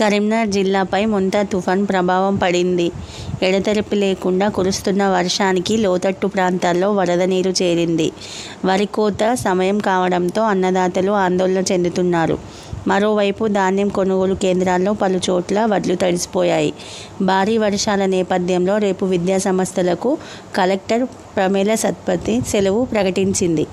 కరీంనగర్ జిల్లాపై ముంతా తుఫాన్ ప్రభావం పడింది. ఎడతెరిపి లేకుండా కురుస్తున్న వర్షానికి లోతట్టు ప్రాంతాల్లో వరద నీరు చేరింది. వరి కోత సమయం కావడంతో అన్నదాతలు ఆందోళన చెందుతున్నారు. మరోవైపు ధాన్యం కొనుగోలు కేంద్రాల్లో పలుచోట్ల వడ్లు తడిసిపోయాయి. భారీ వర్షాల నేపథ్యంలో రేపు విద్యాసంస్థలకు కలెక్టర్ ప్రమేల సత్పతి సెలవు ప్రకటించింది.